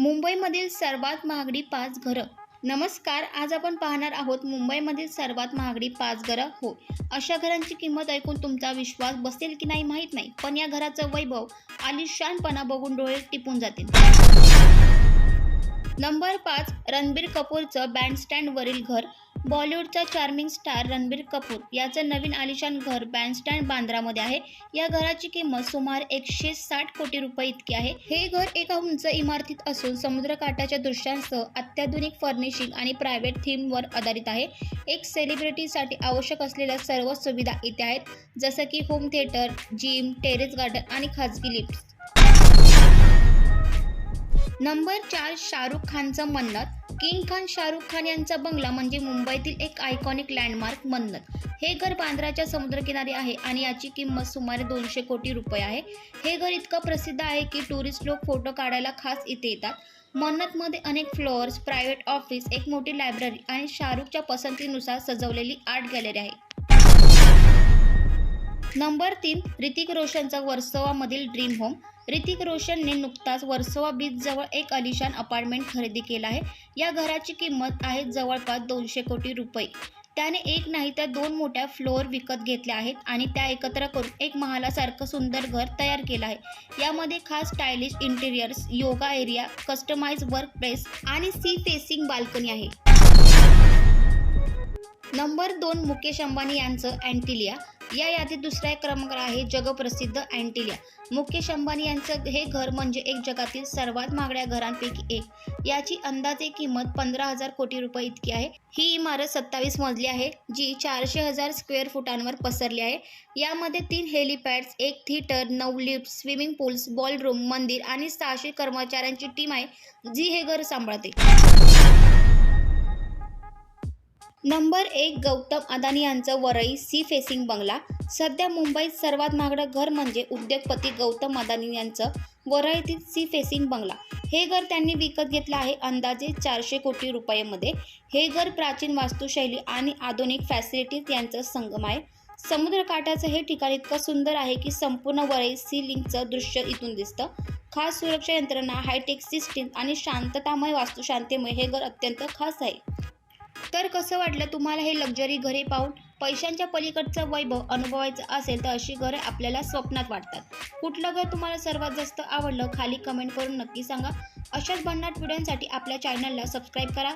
मुंबईमधील सर्वात महागडी पाच घरं. नमस्कार आज आपण पाहणार आहोत मुंबईमधील सर्वात महागडी पाच घरं. हो अशा घरांची किंमत ऐकून तुमचा विश्वास बसेल की नाही माहीत नाही पण या घराचं वैभव आलिशानपणा बघून डोळे टिपून जातील. नंबर पाच रणबीर कपूरचं बँडस्टँडवरील घर. बॉलिवूडचा चार्मिंग स्टार रणबीर कपूर याचं नवीन आलिशान घर बँडस्टँड बांद्रामध्ये आहे. या घराची किंमत सुमार एकशे साठ कोटी रुपये इतकी आहे. हे घर एका उंच इमारतीत असून समुद्रकाठाच्या दृश्यांसह अत्याधुनिक फर्निशिंग आणि प्रायव्हेट थीमवर आधारित आहे. एक सेलिब्रिटीसाठी आवश्यक असलेल्या सर्व सुविधा इथे आहेत जसं की home theatre gym terrace garden आणि खाजगी लिफ्ट नंबर चार शाहरुख खानचं मन्नत. किंग खान शाहरुख खान यांचा बंगला म्हणजे मुंबईतील एक आयकॉनिक लँडमार्क मन्नत हे घर बांद्राच्या समुद्रकिनारी आहे आणि याची किंमत सुमारे दोनशे कोटी रुपये आहे. हे घर इतकं प्रसिद्ध आहे की टुरिस्ट लोक फोटो काढायला खास इथे येतात. मन्नतमध्ये अनेक फ्लोअर्स प्रायव्हेट ऑफिस एक मोठी लायब्ररी आणि शाहरुखच्या पसंतीनुसार सजवलेली आर्ट गॅलरी आहे. नंबर तीन ऋतिक रोशनचा वर्सोवामधील ड्रीम होम ऋतिक रोशनने नुकताच वर्सोवा बीचजवळ एक अलिशान अपार्टमेंट खरेदी केला आहे. या घराची किंमत आहे जवळपास दोनशे कोटी रुपये. त्याने एक नाही तर दोन मोठ्या फ्लोअर विकत घेतल्या आहेत आणि त्या एकत्र करून एक महालासारखं सुंदर घर तयार केलं आहे. यामध्ये खास stylish interiors yoga area customise work place आणि सी फेसिंग बाल्कनी आहे. नंबर दोन मुकेश अंबानी यांचं अँटिलिया या यादीत दुसऱ्या क्रमांकावर आहे जगप्रसिद्ध अँटिलिया. मुकेश अंबानी यांचं हे घर म्हणजे एक जगातील सर्वात महागड्या घरांपैकी एक. याची अंदाजे किंमत पंधरा हजार कोटी रुपये इतकी आहे. ही इमारत सत्तावीस मजली आहे जी चारशे हजार स्क्वेअर फुटांवर पसरली आहे. यामध्ये तीन हेलिपॅड्स एक थिएटर नऊ लिफ्ट स्विमिंग पूल्स बॉलरूम मंदिर आणि सहाशे कर्मचाऱ्यांची टीम आहे जी हे घर सांभाळते. नंबर एक गौतम अदानी यांचं वरई सी फेसिंग बंगला. सध्या मुंबईत सर्वात महागडं घर म्हणजे उद्योगपती गौतम अदानी यांचं वरईतील सी फेसिंग बंगला. हे घर त्यांनी विकत घेतलं आहे अंदाजे चारशे कोटी रुपयामध्ये. हे घर प्राचीन वास्तुशैली आणि आधुनिक फॅसिलिटीज यांचं संगम आहे. समुद्रकाठाचं हे ठिकाण इतकं सुंदर आहे की संपूर्ण वरई सी लिंकचं दृश्य इथून दिसतं. खास सुरक्षा यंत्रणा हायटेक सिस्टीम आणि शांततामय वास्तुशांतीमुळे हे घर अत्यंत खास आहे. तर कसं वाटलं तुम्हाला हे लक्झरी घरे पाहून? पैशांच्या पलीकडचं वैभव अनुभवायचं असेल तर अशी घरं आपल्याला स्वप्नात वाटतात. कुठलं घर तुम्हाला सर्वात जास्त आवडलं? खाली कमेंट करून नक्की सांगा. अशाच भन्नाट व्हिडिओंसाठी आपल्या चॅनलला सबस्क्राईब करा.